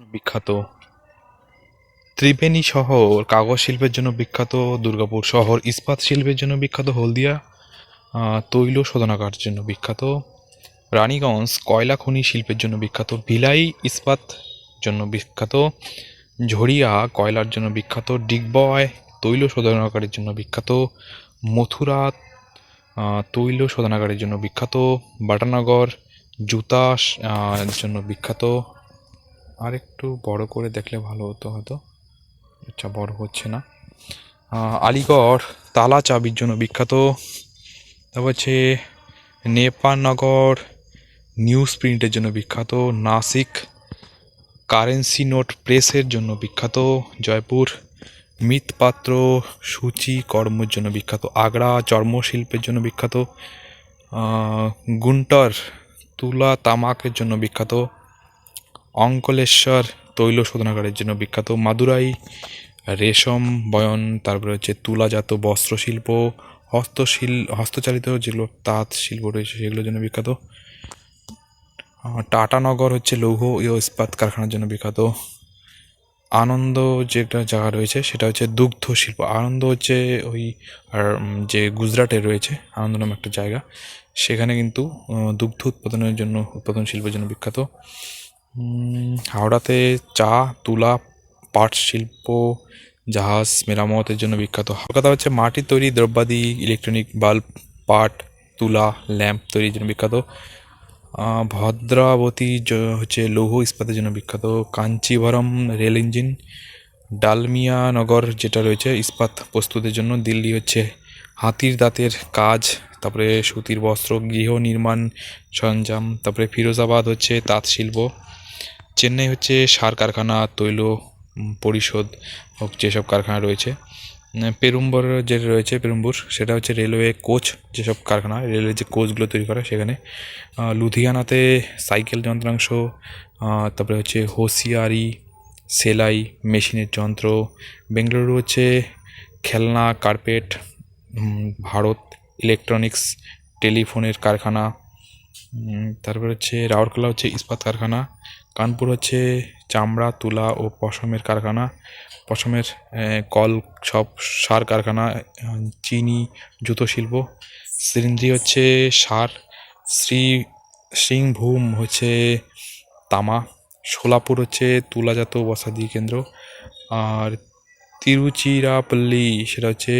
বিখ্যাত। ত্রিবেণী শহর কাগজ শিল্পের জন্য বিখ্যাত দুর্গাপুর শহর ইস্পাত শিল্পের জন্য বিখ্যাত হলদিয়া তৈল শোধনাগার জন্য বিখ্যাত, রানীগঞ্জ কয়লা খনি শিল্পের জন্য বিখ্যাত, ভিলাই ইস্পাত জন্য বিখ্যাত, ঝরিয়া কয়লার জন্য বিখ্যাত, ডিগবয় তৈল শোধনাগারের জন্য বিখ্যাত, মথুরা তৈল শোধনাগারের জন্য বিখ্যাত, বাটানগর, জুতা জন্য বিখ্যাত আর একটু বড় করে দেখলে ভালো হতো হয়তো। আচ্ছা বড় হচ্ছে না। আলিগড় তালা চাবির জন্য বিখ্যাত। তারপর হচ্ছে নেপানগর নিউজ প্রিন্টের জন্য বিখ্যাত। নাসিক কারেন্সি নোট প্রেসের জন্য বিখ্যাত। জয়পুর মৃৎপাত্র সূচি কর্মের জন্য বিখ্যাত। আগ্রা চর্মশিল্পের জন্য বিখ্যাত। গুন্টার তুলা তামাকের জন্য বিখ্যাত। অঙ্কলেশ্বর তৈল শোধনাগারের জন্য বিখ্যাত মাদুরাই, রেশম, বয়ন, তারপরে হচ্ছে তুলাজাত বস্ত্রশিল্প, হস্তশিল, হস্তচালিত যেগুলো তাঁত শিল্প রয়েছে সেগুলোর জন্য বিখ্যাত। টাটানগর হচ্ছে লৌহ ও ইস্পাত কারখানার জন্য বিখ্যাত। আনন্দ যেটা জায়গা রয়েছে সেটা হচ্ছে দুগ্ধ শিল্প। আনন্দ হচ্ছে ওই যে গুজরাটে রয়েছে, আনন্দ নামে একটা জায়গা। সেখানে কিন্তু দুগ্ধ উৎপাদনের জন্য, উৎপাদন শিল্পের জন্য বিখ্যাত। হাওড়াতে চা, তুলা, পাট, শিল্প, জাহাজ, মেরামতের জন্য বিখ্যাত। কলকাতা হচ্ছে মাটির তৈরি দ্রব্যাদি ইলেকট্রনিক বাল্ব পাট, তুলা, ল্যাম্প তৈরির জন্য বিখ্যাত। ভদ্রাবতী হচ্ছে লৌহ ইস্পাতের জন্য বিখ্যাত। কাঞ্চিভরম রেল ইঞ্জিন ডালমিয়া নগর যেটা রয়েছে, ইস্পাত প্রস্তুতের জন্য। দিল্লি হচ্ছে হাতির দাঁতের কাজ, তারপরে সুতির বস্ত্র, গৃহ নির্মাণ সরঞ্জাম, তারপরে ফিরোজাবাদ হচ্ছে তাঁত শিল্প। চেন্নাই হচ্ছে সার কারখানা, তৈল পরিশোধ হোক, যেসব কারখানা রয়েছে। পেরুম্বর যে রয়েছে, পেরুম্বুর, সেটা হচ্ছে রেলওয়ে কোচ, যেসব কারখানা, রেলওয়ে যে কোচগুলো তৈরি করা সেখানে। লুধিয়ানাতে সাইকেল যন্ত্রাংশ তারপরে হচ্ছে হোসিয়ারি সেলাই, মেশিনের যন্ত্র। বেঙ্গালুরু হচ্ছে খেলনা, কার্পেট ভারত ইলেকট্রনিক্স টেলিফোনের কারখানা তারপরে হচ্ছে রাউরকেলা হচ্ছে ইস্পাত কারখানা, কানপুর হচ্ছে চামড়া, তুলা ও পশমের কারখানা, পশমের কল, সব সার কারখানা, চিনি, জুতো শিল্প, সিরিঞ্জি হচ্ছে সার, শ্রী, সিংভূম হচ্ছে তামা, সোলাপুর হচ্ছে তুলাজাত বসাদি কেন্দ্র, আর তিরুচিরাপল্লী, সেটা হচ্ছে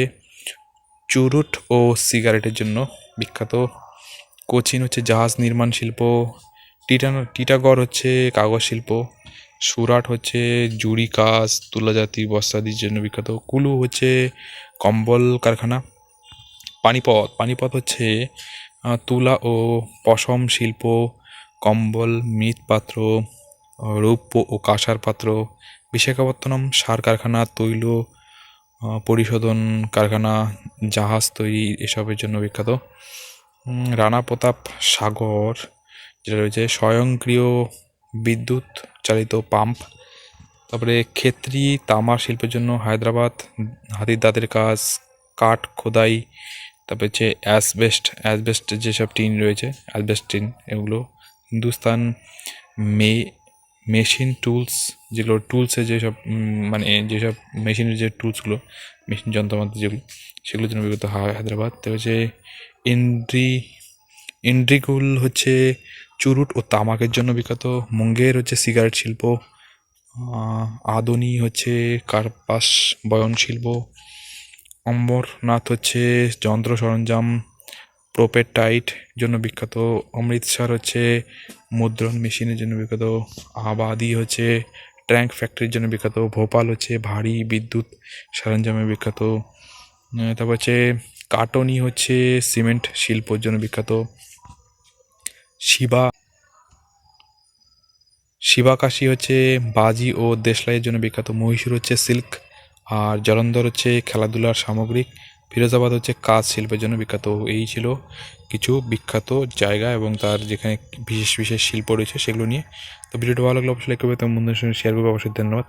চুরুট ও সিগারেটের জন্য বিখ্যাত কোচিন হচ্ছে জাহাজ নির্মাণ শিল্প, টিটান, টিটাগড় হচ্ছে কাগজ শিল্প, সুরাট হচ্ছে জুড়ি কাজ, তুলাজাতি বস্তাদির জন্য বিখ্যাত, কুলু হচ্ছে কম্বল কারখানা, পানিপথ পানিপথ হচ্ছে তুলা ও পশম শিল্প, কম্বল, মৃৎপাত্র, রৌপ্য ও কাঁসার পাত্র, বিশাখাপত্তনম সার কারখানা, তৈল পরিশোধন, কারখানা, জাহাজ তৈরি, এসবের জন্য বিখ্যাত। রানা প্রতাপ সাগর, যেটা রয়েছে স্বয়ংক্রিয় বিদ্যুৎ চালিত পাম্প। তারপরে ক্ষেত্রী তামা শিল্পের জন্য হায়দ্রাবাদ, হাতির দাঁতের কাজ, কাঠ খোদাই, তারপরে হচ্ছে অ্যাসবেস্ট অ্যাসবেস্ট যেসব টিন রয়েছে, অ্যাসবেস্ট টিন, এগুলো। হিন্দুস্তান মে মেশিন টুলস, যেগুলো টুলসে যেসব মানে যেসব মেশিনের যে টুলসগুলো, মেশিন যন্ত্রপাতি যেগুলো, সেগুলোর জন্য বিগত হায়দ্রাবাদ। তো হচ্ছে ইন্দ্রি ইন্দ্রিকুল হচ্ছে চুরুট ও তামাকের জন্য বিখ্যাত। মুঙ্গের হচ্ছে সিগারেট শিল্প আদনি হচ্ছে কার্পাস বয়ন শিল্প অম্বরনাথ হচ্ছে যন্ত্র সরঞ্জাম, প্রোপেটাইট জন্য বিখ্যাত, অমৃতসর হচ্ছে মুদ্রণ মেশিনের জন্য বিখ্যাত, আবাদি হচ্ছে, ট্যাঙ্ক ফ্যাক্টরির জন্য বিখ্যাত, ভোপাল হচ্ছে, ভারী বিদ্যুৎ সরঞ্জামে বিখ্যাত তারপর হচ্ছে কাটনি হচ্ছে, সিমেন্ট শিল্পর জন্য বিখ্যাত, শিবা, শিবাকাশি হচ্ছে, বাজি ও দেশলাইয়ের জন্য বিখ্যাত, মহীশূর হচ্ছে সিল্ক, আর জলন্ধর হচ্ছে খেলাধুলার সামগ্রিক ফিরোজাবাদ হচ্ছে কাজ শিল্পের জন্য বিখ্যাত। এই ছিল কিছু বিখ্যাত জায়গা এবং তার যেখানে বিশেষ বিশেষ শিল্প রয়েছে সেগুলো নিয়ে। তো ভিডিওটা ভালো লাগলে অবশ্যই লাইক করবে তো বন্ধুদের সঙ্গে শেয়ার করবে। অবশ্যই ধন্যবাদ।